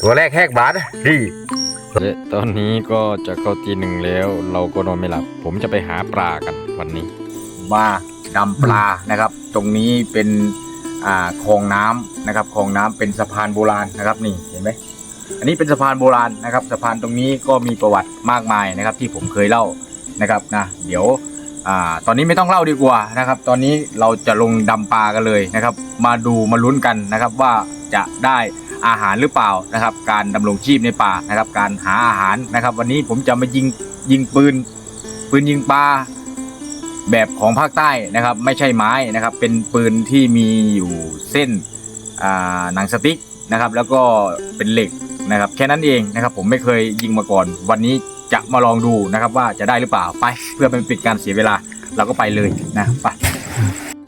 ตัวแรกแหกบาทดีและตอนนี้ก็จะเข้าตีหนึ่งแล้ว เราก็นอนไม่หลับ ผมจะไปหาปลากันวันนี้มาดำปลานะครับ ตรงนี้เป็นอ่าคลองน้ำนะครับคลองน้ำเป็นสะพานโบราณนะครับนี่เห็นไหมอันนี้เป็นสะพานโบราณนะครับ สะพานตรงนี้ก็มีประวัติมากมายนะครับ ที่ผมเคยเล่านะครับนะเดี๋ยว อ่าตอนนี้ไม่ต้องเล่าดีกว่านะครับ ตอนนี้เราจะลงดำปลากันเลยนะครับ มาดูมาลุ้นกันนะครับว่าจะได้อาหารหรือเปล่านะครับ การดำรงชีพในป่านะครับ การหาอาหารนะครับ วันนี้ผมจะมายิงยิงปืน ปืนยิงปลาแบบของภาคใต้นะครับ ไม่ใช่ไม้นะครับ เป็นปืนที่มีอยู่เส้นหนังสติ๊กนะครับ แล้วก็เป็นเหล็กนะครับ แค่นั้นเองนะครับ ผมไม่เคยยิงมาก่อน วันนี้ จะมาลองดูนะครับว่าจะได้หรือเปล่าไป เพื่อเป็นปิดการเสียเวลาเราก็ไปเลยนะไป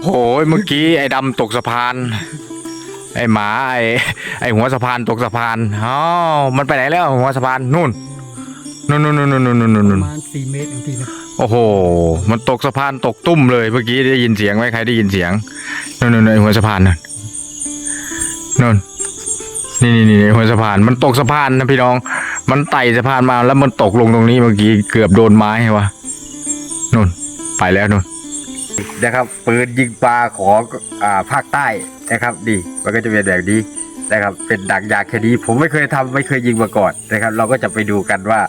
โหยเมื่อกี้ไอ้ดำตกสะพาน ไอ้หมาไอ้ไอ้หัวสะพานตกสะพานอ๋อมันไปไหนแล้วหัวสะพานนู่นนู่นนู่นนู่นนู่นนู่นปนู่นระมาณสี่เมตรอย่างที่นะโอ้โห มันตกสะพานตกตุ้มเลยเมื่อกี้ได้ยินเสียงไหมใครได้ยินเสียงนู่นนู่นนู่นไอ้หัวสะพานนั่นนู่นนี่นี่นี่ไอ้หัวสะพานมันตกสะพานนะพี่น้อง มันไต่สะพานมาแล้วมันตกลงตรงนี้เมื่อกี้เกือบโดนไม้วะนู่น ไปแล้วนู่นนะครับปืนยิงปลาของอ่าภาคใต้นะครับดีมันก็จะเป็นแบบนี้นะครับ เป็นดักยาแค่นี้ผมไม่เคยทำไม่เคยยิงมาก่อนนะครับ เราก็จะไปดูกันว่า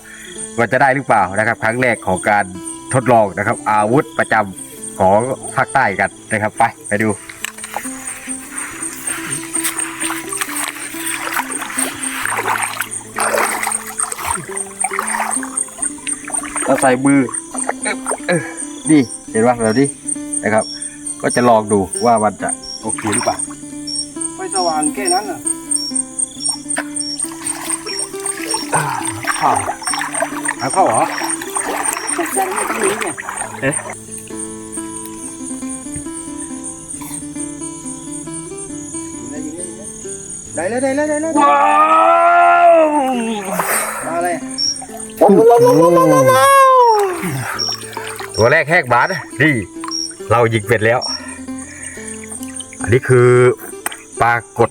ว่าจะได้หรือเปล่านะครับ ครั้งแรกของการทดลองนะครับ อาวุธประจำของภาคใต้กันนะครับ ไปไปดู เราใส่มือเออนี่เห็นว่าแบบนี้นะครับ ก็จะลองดูว่ามันจะโอเคหรือเปล่าไฟสว่างแค่นั้นอะเข้าหาเข้าเหรอแต่แค่ไม่ที่นี้เนี่ยเอ๊ะได้แล้วได้แล้วได้แล้วว้าวมาเลย ตัวแรกแหกบาทนี่เรายิงเป็ดแล้ว อันนี้คือปลากด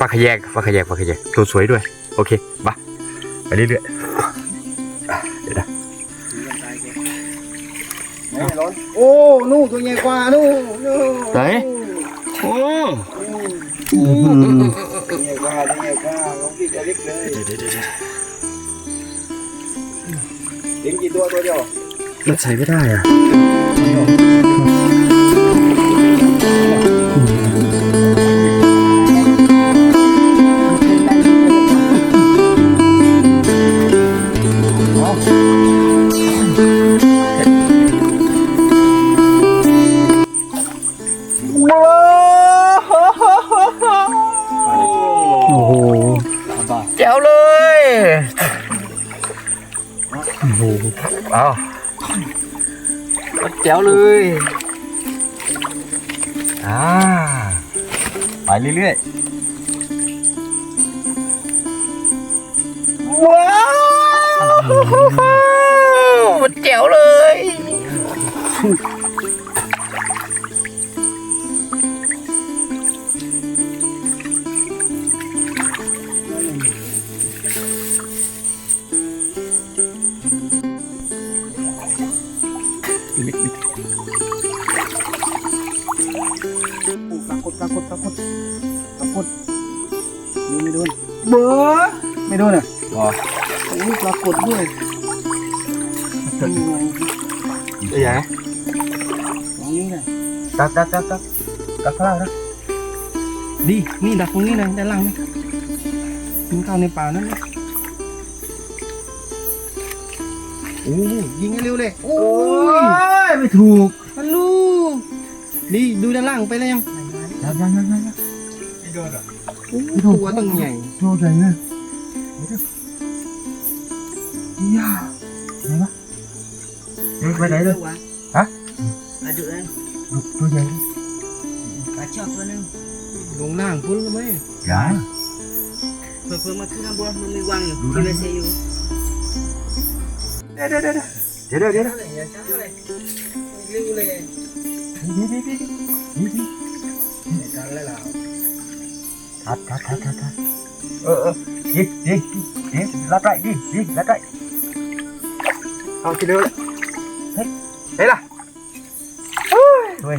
ปลาขยงปลาขยงปลาขยงตัวสวยด้วย โอเคมาไปเรื่อยๆอะเดี๋ยวนะร้อนโอ้นู่นตัวใหญ่กว่านู่นนู่นไหนโอ้ตัวใหญ่กว่าตัวใหญ่กว่าของพี่จะเล็กเลย เห็นกี่ตัวตัวเดียวมันใส่ไม่ได้อะ เอาแจ๋วเลยอ่าไปเรื่อยๆ ว้าวมันแจ๋วเลย ปรากฏปรากฏปรากฏปรากฏดูไม่โดนเบอไม่โดนอะว้าโอ้ปรากฏด้วยตัวใหญ่ตรงนี้เลยตักตักตักตักตักข้างล่างนะดีนี่ดักตรงนี้เลยด้านล่างนี่กินข้าวในป่านั่นนะ โอ้ยิงให้เร็วเลย โอ้โอ้ยยไม่ถูกฮัลโหลดีดูด้านล่างไปแล้วยังยังยังยังยังยังโอ้ตัวตั้งใหญ่โดนอะไรเนี่ยย่าไหนวะยังไปไหนเลย ฮะปลาดุกนั่นตัวใหญ่ปลาชอบตัวนึงลงล่างพุ่นเลยไหมยังเพิ่มเพิ่มมาขึ้นข้างบนมันมีวางอยู่ที่มันเซอยู่เดี๋ยวเดี๋ยวเดี๋ยวเดี๋ยวเดี๋ยวเดี๋ยวเร็วเลยนี่นี่นี่นี่นี่กันแล้วล่ะทัดทัดทัดทัดทัดเออเออยิ งยิงยิงลัดไรยิงยิงลัดไรเอาทีเดียวเลยเฮ้ยเฮ้ยล่ะเฮ้ย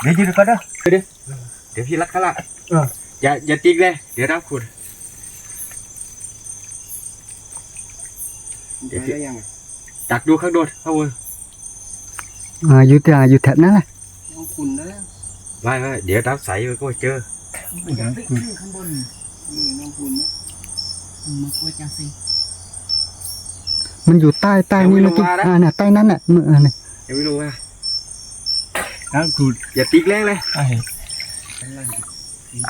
เว้ยมันพยายามจะคือที่เบเซ่งเฮ้ยว่าที่เบเซ่ไม่รู้ไม่ใช่ไม่ใช่ไม่ใช่ดูดิเดี๋ยวยืนก่อนนะเดี๋ยวเดี๋ยวพี่รัดข้างล่างเอออย่าอย่าติ๊กเลย เดี๋ยวน้ำขุดเดี๋ยวได้ยังจักดูข้างโดดข้างบนอ่าอยู่แต่อยู่แถบนั้นแหละน้องคุณนะไม่ไม่เดี๋ยวน้ำใสมันก็เจอตึกขึ้นข้างบนนี่น้องคุณนะมันควรจะสิมันอยู่ใต้ใต้นี่เมื่อกี้อ่าน่ะใต้นั้นน่ะมืออ่าน่ะยังไม่รู้ว่า น้ำขุดอย่าติ๊กแรงเลย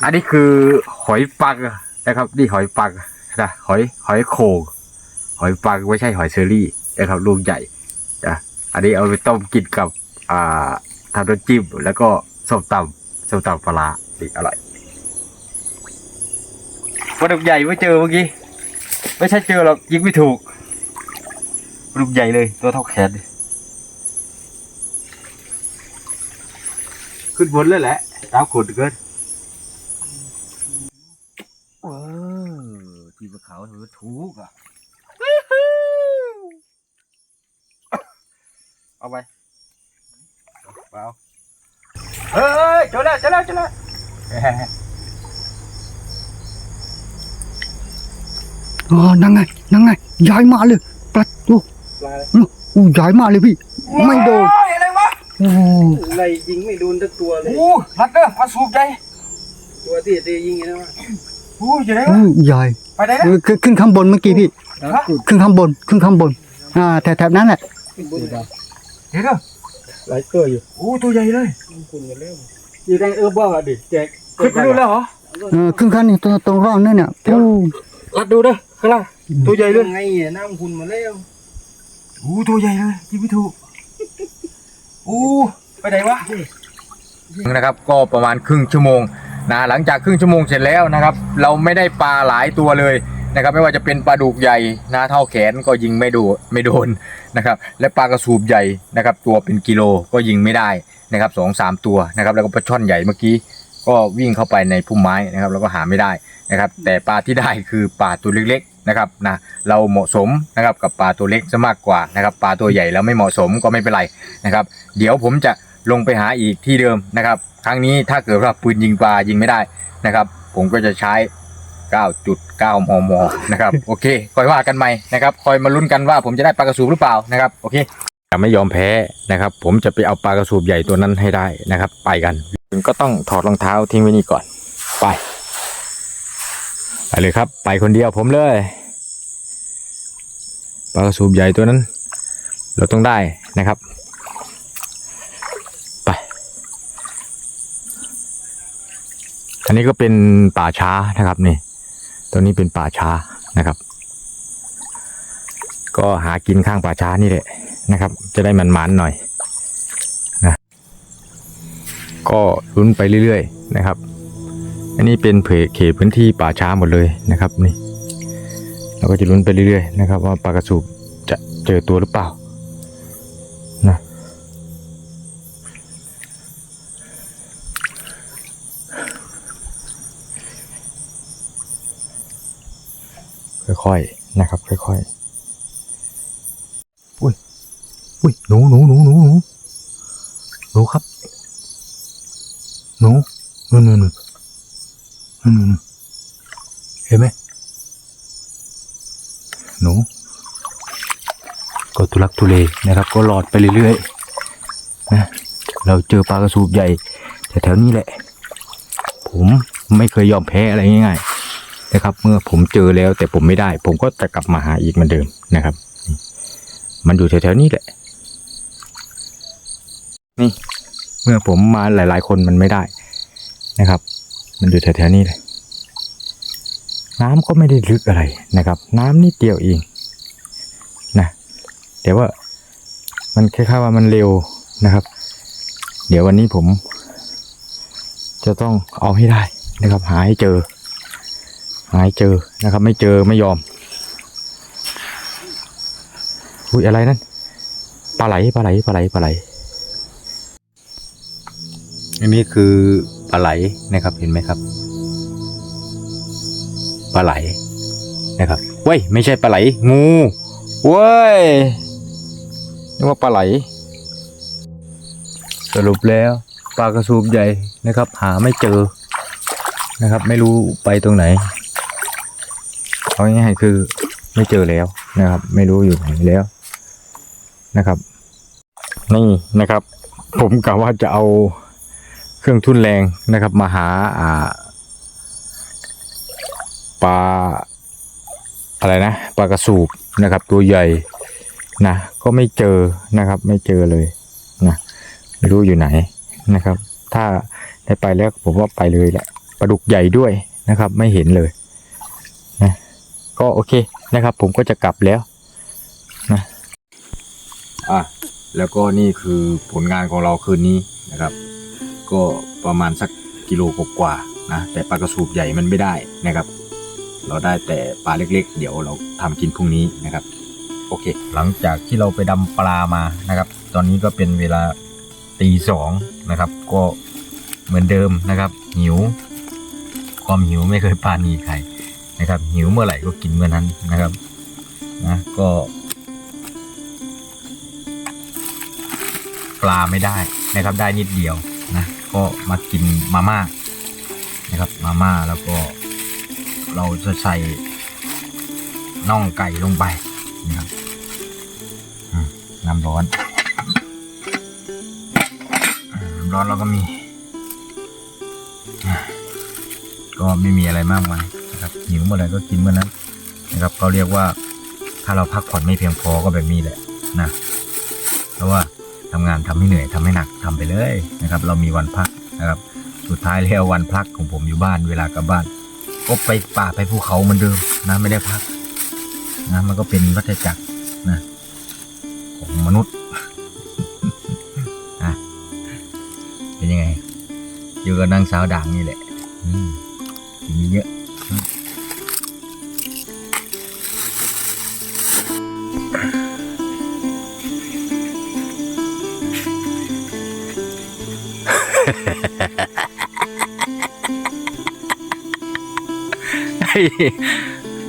อันนี้คือหอยปักนะครับ นี่หอยปักนะหอยหอยโขงหอยปักไม่ใช่หอยเชอรี่นะครับลูกใหญ่นะอันนี้เอาไปต้มกินกับอ่าทำน้ำจิ้มแล้วก็ส้มตำส้มตำปลาร้าดีอร่อยปลาดุกใหญ่ไม่เจอเมื่อกี้ไม่ใช่เจอหรอกยิงไม่ถูกปลาดุกใหญ่เลยตัวเท่าแขน ขึ้นบนเลยแหละดาวขุดเกินเออที่ภูเขาถือถูกอะ เอาไปเปล่าเฮ้ยเจอแล้วเจอแล้วเจอแล้วอ๋อนั่งไงนั่งไงย้ายมาเลยปลัดโอ้ปลาอู้ย้ายมาเลยพี่ ไม่โดนโอ้ยอะ ไรวะโอ้อะไรยิงไม่โดนสักตัวเลยโอ้รัดเด้อมาสูบใจ ตัวที่ตียิงไงนะวะโอ้ยอยู่ไหนวะอู้ใหญ่ไปไหนนะเออขึ้นขึ้นข้างบนเมื่อกี้พี่ฮะขึ้นข้างบน ขึ้นข้างบน อ่า แถบแถบนั้นแหละขึ้นบนเดี๋ยวเด้อหลายตัวอยู่โอ้ตัวใหญ่เลยน้องคุณกันแล้วอยู่ในเออบ้าดิแจกขึ้นไปดูแล้วเหรอเออขึ้นข้างนี่ตรงตรงร่องนั่นเนี่ยโอ้รัดดูเด้อข้างล่างตัวใหญ่เลยไงอะน้ำคุณมาแล้วโอ้ตัวใหญ่เลยยิงไม่ถูกโอ้ไปไหนวะนะครับ ก็ประมาณครึ่งชั่วโมงนะหลังจากครึ่งชั่วโมงเสร็จแล้วนะครับ เราไม่ได้ปลาหลายตัวเลยนะครับ ไม่ว่าจะเป็นปลาดุกใหญ่นะเท่าแขนก็ยิงไม่ดูไม่โดนนะครับ และปลากระสูบใหญ่นะครับ ตัวเป็นกิโลก็ยิงไม่ได้นะครับสองสามตัวนะครับ แล้วก็ปลาช่อนใหญ่เมื่อกี้ก็วิ่งเข้าไปในพุ่มไม้นะครับ แล้วก็หาไม่ได้นะครับ แต่ปลาที่ได้คือปลาตัวเล็กๆ นะครับนะเราเหมาะสมนะครับกับปลาตัวเล็กซะมากกว่านะครับปลาตัวใหญ่แล้วไม่เหมาะสมก็ไม่เป็นไรนะครับ เดี๋ยวผมจะลงไปหาอีกที่เดิมนะครับ ครั้งนี้ถ้าเกิดว่าปืนยิงปลายิงไม่ได้นะครับ ผมก็จะใช้9.9มมนะครับโอเคคอยว่ากันใหม่นะครับคอยมาลุ้นกันว่าผมจะได้ปลากระสูบหรือเปล่านะครับโอเคจะไม่ยอมแพ้นะครับ ผมจะไปเอาปลากระสูบใหญ่ตัวนั้นให้ได้นะครับ ไปกันคุณก็ต้องถอดรองเท้าทิ้งไว้นี่ก่อน ไปไป เลยครับ ไปคนเดียวผมเลยปลากระสูบใหญ่ตัวนั้น เราต้องได้นะครับ ไป อันนี้ก็เป็นป่าช้านะครับนี่ตัวนี้เป็นป่าช้านะครับ ก็หากินข้างป่าช้านี่แหละนะครับ จะได้มันๆหน่อยนะก็ลุ้นไปเรื่อยๆนะครับ อันนี้เป็นเผเขตพื้นที่ป่าช้าหมดเลยนะครับนี่เราก็จะลุ้นไปเรื่อยๆนะครับ ว่าปลากระสูบจะเจอตัวหรือเปล่านะค่อยๆนะครับ ค่อยๆอุ้ยอุ้ยหนูหนูหนูหนูหนูหนูครับหนูหนู่นนู่น เห็นไหมหนู ก็ทุลักทุเลนะครับ ก็หลอดไปเรื่อยๆนะเราเจอปลากระสูบใหญ่แถวๆนี้แหละ ผมไม่เคยยอมแพ้อะไรง่ายๆนะครับ เมื่อผมเจอแล้วแต่ผมไม่ได้ ผมก็จะกลับมาหาอีกเหมือนเดิมนะครับ มันอยู่แถวๆนี้แหละ นี่ เมื่อผมมาหลาย ๆ คนมันไม่ได้นะครับ มันอยู่แถวๆนี้เลยน้ำก็ไม่ได้ลึกอะไรนะครับ น้ำนิดเดียวเองนะแต่ว่ามันคล้ายๆว่ามันเร็วนะครับ เดี๋ยววันนี้ผม จะต้องเอาให้ได้นะครับ หาให้เจอ หาให้เจอนะครับ ไม่เจอไม่ยอมอุ้ยอะไรนั่นปลาไหลปลาไหลปลาไหลปลาไหลอันนี้คือาไหลนะครับเห็นไหมครับปลาไหลนะครับเว้ยไม่ใช่ปลาไหลงูเว้ยนึกว่าปลาไหล สรุปแล้วปลากระสูบใหญ่นะครับ หาไม่เจอนะครับ ไม่รู้ไปตรงไหนเอาง่ายๆคือไม่เจอแล้วนะครับ ไม่รู้อยู่ไหนแล้วนะครับ นี่นะครับ ผมกะว่าจะเอา เครื่องทุ่นแรงนะครับ มาหาอ่าปลาอะไรนะปลากระสูบนะครับ ตัวใหญ่นะก็ไม่เจอนะครับ ไม่เจอเลยนะไม่รู้อยู่ไหนนะครับ ถ้าได้ไปแล้วผมว่าไปเลยแหละปลาดุกใหญ่ด้วยนะครับ ไม่เห็นเลยนะก็โอเคนะครับ ผมก็จะกลับแล้วนะอะแล้วก็นี่คือผลงานของเราคืนนี้นะครับ ก็ประมาณสักกิโลกว่าๆนะ แต่ปลากระสูบใหญ่มันไม่ได้นะครับ เราได้แต่ปลาเล็กๆ เดี๋ยวเราทำกินพรุ่งนี้นะครับ โอเค หลังจากที่เราไปดำปลามานะครับ ตอนนี้ก็เป็นเวลาตีสองนะครับ ก็เหมือนเดิมนะครับ หิว ความหิวไม่เคยปาณีใครนะครับ หิวเมื่อไหร่ก็กินเมื่อนั้นนะครับนะก็ปลาไม่ได้นะครับได้นิดเดียวนะ ก็มากินมาม่านะครับมาม่าแล้วก็เราจะใส่น่องไก่ลงไปนะครับน้ำร้อนน้ำร้อนเราก็มี ก็ไม่มีอะไรมากมายนะครับหิวเมื่อไหร่ก็กินเมื่อนั้นนะครับเขาเรียกว่าถ้าเราพักผ่อนไม่เพียงพอก็แบบนี้แหละนะเพราะว่า ทำงานทำให้เหนื่อยทำให้หนักทำไปเลยนะครับ เรามีวันพักนะครับ สุดท้ายแล้ววันพักของผมอยู่บ้านเวลากลับบ้านก็ไปป่าไปภูเขาเหมือนเดิมนะไม่ได้พักนะมันก็เป็นวัฏจักรนะของมนุษย์อะเป็นยังไง อยู่กับนางสาวด่างนี่แหละอืมกินเยอะ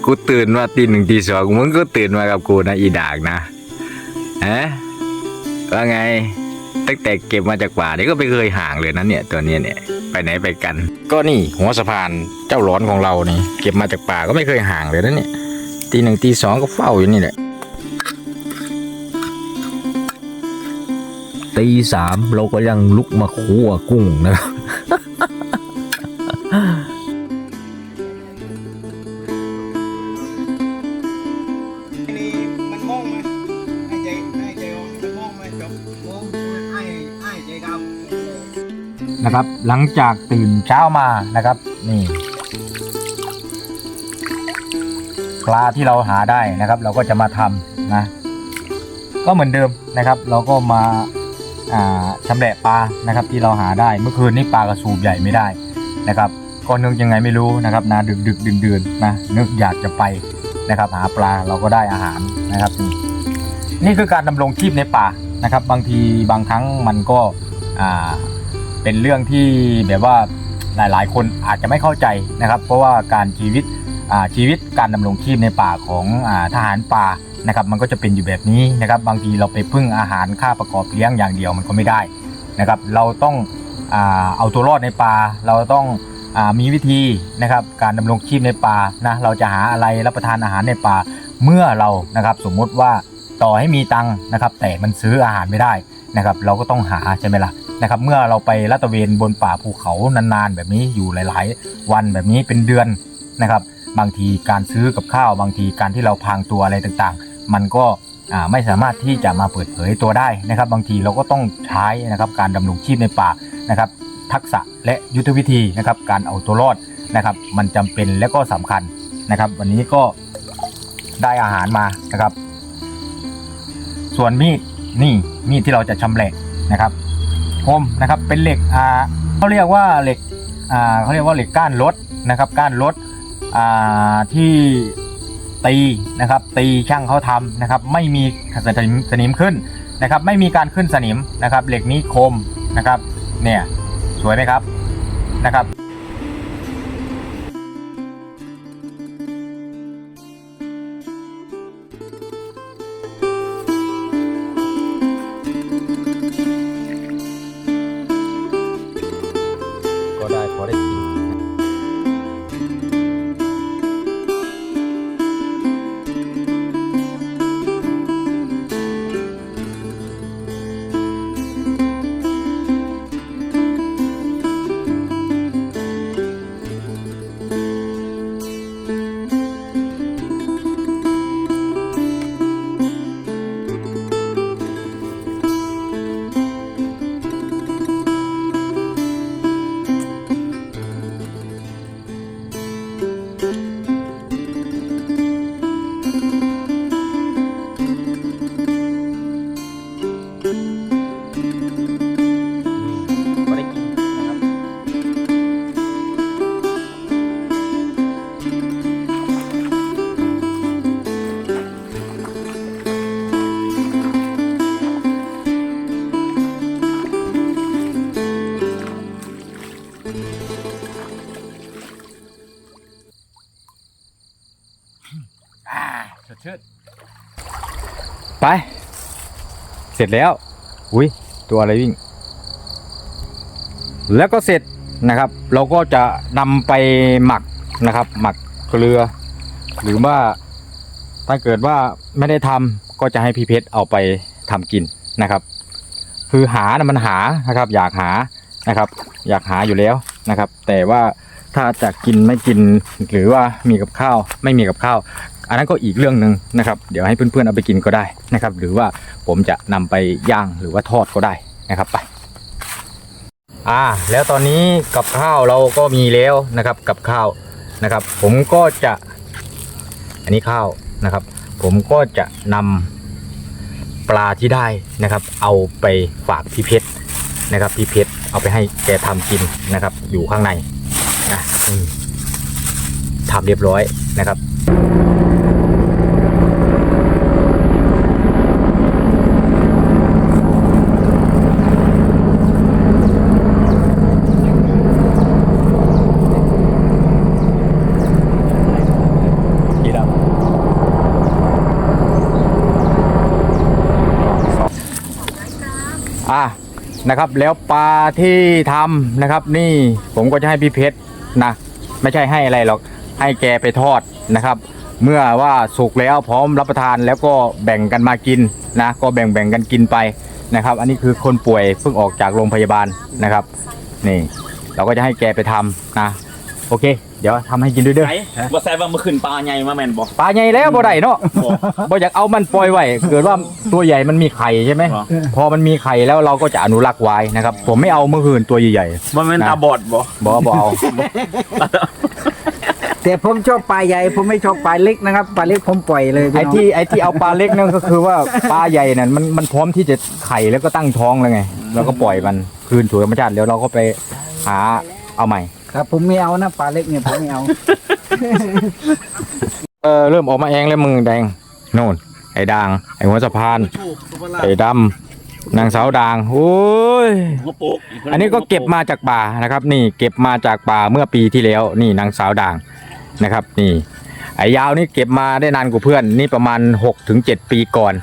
กูตื่นมาตีหนึ่งตีสองมึงก็ตื่นมากับกูนะอีดากนะฮะว่าไง ตั้งแต่เก็บมาจากป่านี่ก็ไม่เคยห่างเลยนะเนี่ย ตัวเนี้ยเนี่ยไปไหนไปกัน ก็นี่หัวสะพานเจ้าร้อนของเรานี่เก็บมาจากป่าก็ไม่เคยห่างเลยนะเนี่ยตีหนึ่งตีสองก็เฝ้าอยู่นี่แหละตีสามเราก็ยังลุกมาคั่วกุ้งนะครับ นะครับ หลังจากตื่นเช้ามานะครับ นี่ ปลาที่เราหาได้นะครับ เราก็จะมาทำนะ ก็เหมือนเดิมนะครับ เราก็มาอ่าชำแหละปลานะครับ ที่เราหาได้ เมื่อคืนนี้ปลากระสูบใหญ่ไม่ได้นะครับก็นึกยังไงไม่รู้นะครับนะดึกดึกดื่นดื่นๆนะนึกอยากจะไปนะครับ หาปลาเราก็ได้อาหารนะครับนี่นี่คือการดำรงชีพในป่านะครับ บางทีบางครั้งมันก็อ่า เป็นเรื่องที่แบบว่าหลายๆ คนอาจจะไม่เข้าใจนะครับ เพราะว่าการชีวิตอาชีวิตการดำรงชีพในป่าของอทหารป่านะครับ มันก็จะเป็นอยู่แบบนี้นะครับ บางทีเราไปพึ่งอาหารค่าประกอบเลี้ยงอย่างเดียวมันก็ไม่ได้นะครับ เราต้องอาเอาตัวรอดในป่าเราต้องอมีวิธีนะครับการดำรงชีพในป่านะเราจะหาอะไรรับประทานอาหารในป่าเมื่อเรานะครับ สมมุติว่าต่อให้มีตังนะครับ แต่มันซื้ออาหารไม่ได้ นะครับเราก็ต้องหาใช่ไหมล่ะนะครับเมื่อเราไปลาดตระเวนบนป่าภูเขานานๆ แบบนี้อยู่หลาย ๆ วันแบบนี้เป็นเดือนนะครับ บางทีการซื้อกับข้าว บางทีการที่เราพางตัวอะไรต่างๆ มันก็ไม่สามารถที่จะมาเปิดเผยตัวได้นะครับ บางทีเราก็ต้องใช้นะครับการดำรงชีพในป่านะครับ ทักษะและยุทธวิธีนะครับ การเอาตัวรอดนะครับ มันจำเป็นและก็สำคัญนะครับ วันนี้ก็ได้อาหารมานะครับ ส่วนมีด นี่มีดที่เราจะชำแหละนะครับคมนะครับเป็นเหล็กอ่าเขาเรียกว่าเหล็กอ่าเขาเรียกว่าเหล็กก้านรถนะครับก้านรถอ่าที่ตีนะครับตีช่างเขาทำนะครับไม่มีสนิมสนิมขึ้นนะครับไม่มีการขึ้นสนิมนะครับเหล็กนี้คมนะครับเนี่ยสวยไหมครับนะครับ ไป เสร็จแล้ว อุ้ยตัวอะไรวิ่ง แล้วก็เสร็จนะครับ เราก็จะนำไปหมักนะครับ หมักเกลือ หรือว่าถ้าเกิดว่าไม่ได้ทำก็จะให้พี่เพชรเอาไปทำกินนะครับ คือหานะมันหานะครับ อยากหานะครับ อยากหาอยู่แล้วนะครับ แต่ว่าถ้าจะกินไม่กินหรือว่ามีกับข้าว ไม่มีกับข้าว อันนั้นก็อีกเรื่องหนึ่งนะครับเดี๋ยวให้เพื่อนๆเอาไปกินก็ได้นะครับ หรือว่าผมจะนำไปย่างหรือว่าทอดก็ได้นะครับไปอ่าแล้วตอนนี้กับข้าวเราก็มีแล้วนะครับกับข้าวนะครับ ผมก็จะอันนี้ข้าวนะครับ ผมก็จะนำปลาที่ได้นะครับ เอาไปฝากพี่เพชรนะครับพี่เพชรเอาไปให้แกทำกินนะครับ อยู่ข้างในนะอืมทำเรียบร้อยนะครับ กี่ดำอะ นะครับ แล้วปลาที่ทำนะครับ นี่ผมก็จะให้พี่เพชรนะไม่ใช่ให้อะไรหรอกให้แกไปทอดนะครับ เมื่อว่าสุกแล้วพร้อมรับประทานแล้วก็แบ่งกันมากินนะก็แบ่งแบ่งกันกินไปนะครับ อันนี้คือคนป่วยเพิ่งออกจากโรงพยาบาลนะครับ นี่ เราก็จะให้แกไปทำนะ โอเค เดี๋ยวทำให้กินด้วยเด้อ ไหนว่าแซ่บว่าเมื่อคืนปลาใหญ่มาแม่นบ่ ปลาใหญ่แล้วบ่ได้เนาะบ่บ่อยากเอามันปล่อยไว้ เกิดว่าตัวใหญ่มันมีไข่ใช่ไหมอ๋อพอมันมีไข่แล้วเราก็จะอนุรักษ์ไว้นะครับ ผมไม่เอาเมื่อคืนตัวใหญ่ว่าแม่นนะตาบอดบ่ๆบ่บ่เอา แต่ผมชอบปลาใหญ่ผมไม่ชอบปลาเล็กนะครับปลาเล็กผมปล่อยเลยไอ้พี่น้งที่ไอ้ที่เอาปลาเล็กนั่นก็คือว่าปลาใหญ่นั่นมันมันพร้อมที่จะไข่แล้วก็ตั้งท้องแล้วไงเราก็ปล่อยมันคืนสู่ธรรมชาติแล้วเราก็ไปหาเอาใหม่ ครับผมไม่เอานะปลาเล็กเนี่ยผมไม่เอา เออเริ่มออกมาเองแล้วมึงแดงโน่นไอ้ด่างไอ้หัวสะพาน ไอ้ดำนางสาวด่างโอ้ยหัวโป๊กอันนี้ก็เก็บมาจากป่านะครับ นี่เก็บมาจากป่าเมื่อปีที่แล้ว นี่นางสาวด่างนะครับ นี่ ไอ้ยาวนี่เก็บมาได้นานกว่าเพื่อน นี่ประมาณ6-7ถึง7ปีก่อน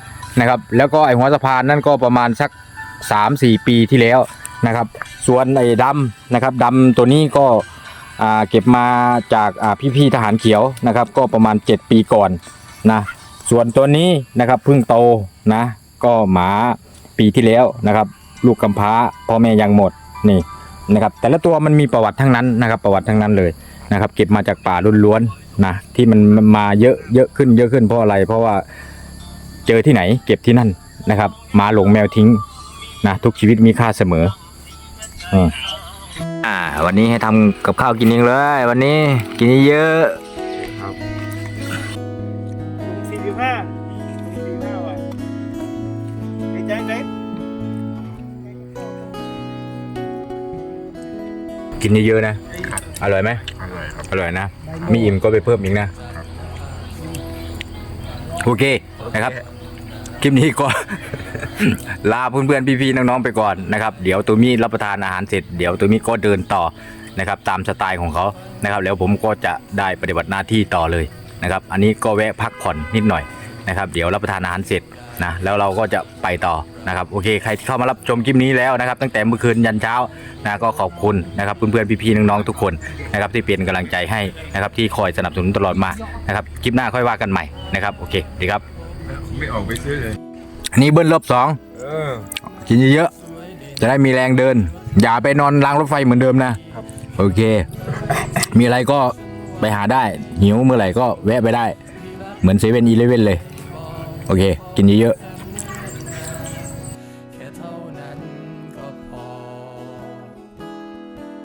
นะครับ แล้วก็ไอ้หัวสะพานนั่นก็ประมาณสัก 3-4 ปีที่แล้ว นะครับ ส่วนไอ้ดำนะครับดำตัวนี้ก็เก็บมาจากอ่พี่ๆทหารเขียวนะครับ ก็ประมาณ 7 ปีก่อนนะส่วนตัวนี้นะครับเพิ่งโตนะ ก็หมาปีที่แล้วนะครับ ลูกกำพร้าพ่อแม่ยังหมดนี่นะครับ แต่ละตัวมันมีประวัติทั้งนั้นนะครับ ประวัติทั้งนั้นเลยนะครับ เก็บมาจากป่าล้วนๆนะที่มันมาเยอะเยอะขึ้นเยอะขึ้นเพราะอะไร เพราะว่าเจอที่ไหนเก็บที่นั่นนะครับหมาหลงแมวทิ้งนะทุกชีวิตมีค่าเสมอ อืมอ่า วันนี้ให้ทำกับข้าวกินเองเลย วันนี้กินเยอะสี่สิบห้าสี่สิบห้าวันไอ้ใจไหนกินเยอะๆนะ อร่อยไหมอร่อยครับ อร่อยนะ มีอิ่มก็ไปเพิ่มอีกนะ โอเคนะครับ คลิปนี้ก็ ลาเพื่อนๆพี่ๆน้องๆไปก่อนนะครับ เดี๋ยวตัวมีรับประทานอาหารเสร็จเดี๋ยวตัวมีก็เดินต่อนะครับ ตามสไตล์ของเขานะครับ แล้วผมก็จะได้ปฏิบัติหน้าที่ต่อเลยนะครับ อันนี้ก็แวะพักผ่อนนิดหน่อยนะครับ เดี๋ยวรับประทานอาหารเสร็จนะแล้วเราก็จะไปต่อนะครับโอเคใครที่เข้ามารับชมคลิปนี้แล้วนะครับ ตั้งแต่เมื่อคืนยันเช้านะก็ขอบคุณนะครับเพื่อนๆพี่ๆน้องๆทุกคนนะครับที่เป็นกำลังใจให้นะครับที่คอยสนับสนุนตลอดมานะครับคลิปหน้าค่อยว่ากันใหม่นะครับโอเคดีครับ ไม่ออกไปซื้อเลย อันนี้เบิ้ลรอบสองเออ กินเยอะๆจะได้มีแรงเดิน อย่าไปนอนรางรถไฟเหมือนเดิมนะโอเค มีอะไรก็ไปหาได้ หิวเมื่อไหร่ก็แวะไปได้ เหมือนเซเว่นอีเลเว่นเลย โอเค กินเยอะๆ